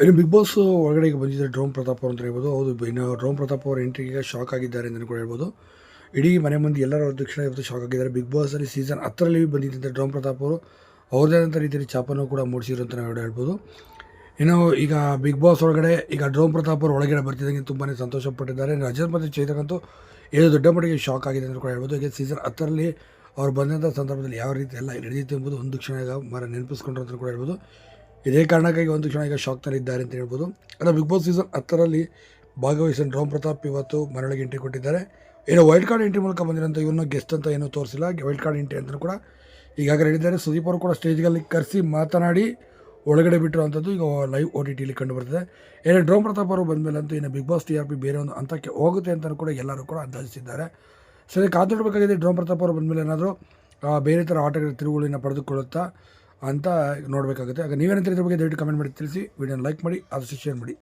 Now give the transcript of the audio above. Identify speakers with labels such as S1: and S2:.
S1: ಇನ್ನು Bigg boss ಒಳಗಡೆ ಬಂದಿದ್ದಾರೆ ಡ್ರೋಮ್ ಪ್ರತಾಪ್ ಅವರು ಅಂತ ಹೇಳ್ಬೋದು. ಹೌದು ಇನ್ನು ಡ್ರೋಮ್ ಪ್ರತಾಪ್ ಅವರ ಎಂಟ್ರಿಗೆ ಶಾಕ್ ಆಗಿದ್ದಾರೆ ಅಂತಲೂ ಕೂಡ ಹೇಳ್ಬೋದು. ಇಡೀ ಮನೆ ಮಂದಿ ಎಲ್ಲರ ದಕ್ಷಿಣ ಇವತ್ತು ಶಾಕ್ ಆಗಿದ್ದಾರೆ. ಬಿಗ್ ಬಾಸಲ್ಲಿ ಸೀಸನ್ ಹತ್ತರಲ್ಲಿ ಬಂದಿದ್ದಂಥ ಡ್ರೋನ್ ಪ್ರತಾಪ್ ಅವರು ಅವ್ರದೇ ಆದಂಥ ರೀತಿಯಲ್ಲಿ ಚಾಪನ್ನು ಕೂಡ ಮೂಡಿಸಿರು ಅಂತ ನಾವು ಹೇಳ್ಬೋದು. ಇನ್ನು ಈಗ ಬಿಗ್ ಬಾಸ್ ಒಳಗಡೆ ಈಗ ಡ್ರೋಮ್ ಪ್ರತಾಪ್ ಅವರು ಒಳಗಡೆ ಬರ್ತಿದ್ದಂಗೆ ತುಂಬಾ ಸಂತೋಷ ಪಟ್ಟಿದ್ದಾರೆ ರಜತ್ ಮತ್ತು ಚೇತಕಂತೂ ಏನು ದೊಡ್ಡ ಮಟ್ಟಿಗೆ ಶಾಕ್ ಆಗಿದೆ ಅಂತ ಕೂಡ ಹೇಳ್ಬೋದು. ಈಗ ಸೀಸನ್ ಹತ್ತರಲ್ಲಿ ಅವ್ರು ಬಂದಂಥ ಸಂದರ್ಭದಲ್ಲಿ ಯಾವ ರೀತಿ ಎಲ್ಲ ನಡೆದಿತ್ತು ಎಂಬುದು ಒಂದು ಕ್ಷಣ ಮರ ನೆನಪಿಸ್ಕೊಂಡ್ರು ಅಂತ ಕೂಡ ಹೇಳ್ಬೋದು. ಇದೇ ಕಾರಣಕ್ಕಾಗಿ ಒಂದು ಕ್ಷಣ ಈಗ ಶಾಕ್ನಲ್ಲಿ ಇದ್ದಾರೆ ಅಂತ ಹೇಳ್ಬೋದು. ಅಂದರೆ ಬಿಗ್ ಬಾಸ್ ಸೀಸನ್ ಹತ್ತರಲ್ಲಿ ಭಾಗವಹಿಸಿದ ರಾಮ್ ಪ್ರತಾಪ್ ಇವತ್ತು ಮರಳಿಗೆ ಎಂಟ್ರಿ ಕೊಟ್ಟಿದ್ದಾರೆ. ಏನೋ ವೈಲ್ಡ್ ಕಾರ್ಡ್ ಎಂಟ್ರಿ ಮೂಲಕ ಬಂದಿರೋಂಥ ಇವನ್ನ ಗೆಸ್ಟ್ ಅಂತ ಏನೂ ತೋರಿಸಿಲ್ಲ. ವೈಲ್ಡ್ ಕಾರ್ಡ್ ಎಂಟ್ರಿ ಅಂತಲೂ ಕೂಡ ಈಗಾಗಲೇ ಹೇಳಿದ್ದಾರೆ. ಸುದೀಪ್ ಅವರು ಕೂಡ ಸ್ಟೇಜ್ಗಳಲ್ಲಿ ಕರೆಸಿ ಮಾತನಾಡಿ ಒಳಗಡೆ ಬಿಟ್ಟಿರುವಂಥದ್ದು ಈಗ ಲೈವ್ ಓ ಟಿ ಟಿಲಿ ಕಂಡು ಬರ್ತದೆ. ಏನೇ ಡ್ರೋಮ್ ಪ್ರತಾಪ್ ಅವರು ಬಂದಮೇಲೆ ಅಂತೂ ಇನ್ನು Bigg Boss T R P ಬೇರೆ ಒಂದು ಹಂತಕ್ಕೆ ಹೋಗುತ್ತೆ ಅಂತಲೂ ಕೂಡ ಎಲ್ಲರೂ ಕೂಡ ಅಂದಾಜಿಸಿದ್ದಾರೆ. ಸರಿ ಕಾದಿಡಬೇಕಾಗಿದೆ ಡ್ರೋಮ್ ಪ್ರತಾಪ್ ಅವರು ಬಂದಮೇಲೆ ಏನಾದರೂ ಬೇರೆ ಥರ ಆಟಗಳ ತಿರುವುಗಳನ್ನು ಪಡೆದುಕೊಳ್ಳುತ್ತಾ ಅಂತ ನೋಡಬೇಕಾಗುತ್ತೆ. ಆಗ ನೀವೇನಂತ ಇದ್ರ ಬಗ್ಗೆ ದಯವಿಟ್ಟು ಕಮೆಂಟ್ ಮಾಡಿ, ತಿಳಿಸಿ. ವಿಡಿಯೋನ ಲೈಕ್ ಮಾಡಿ ಅದು ಶೇರ್ ಮಾಡಿ.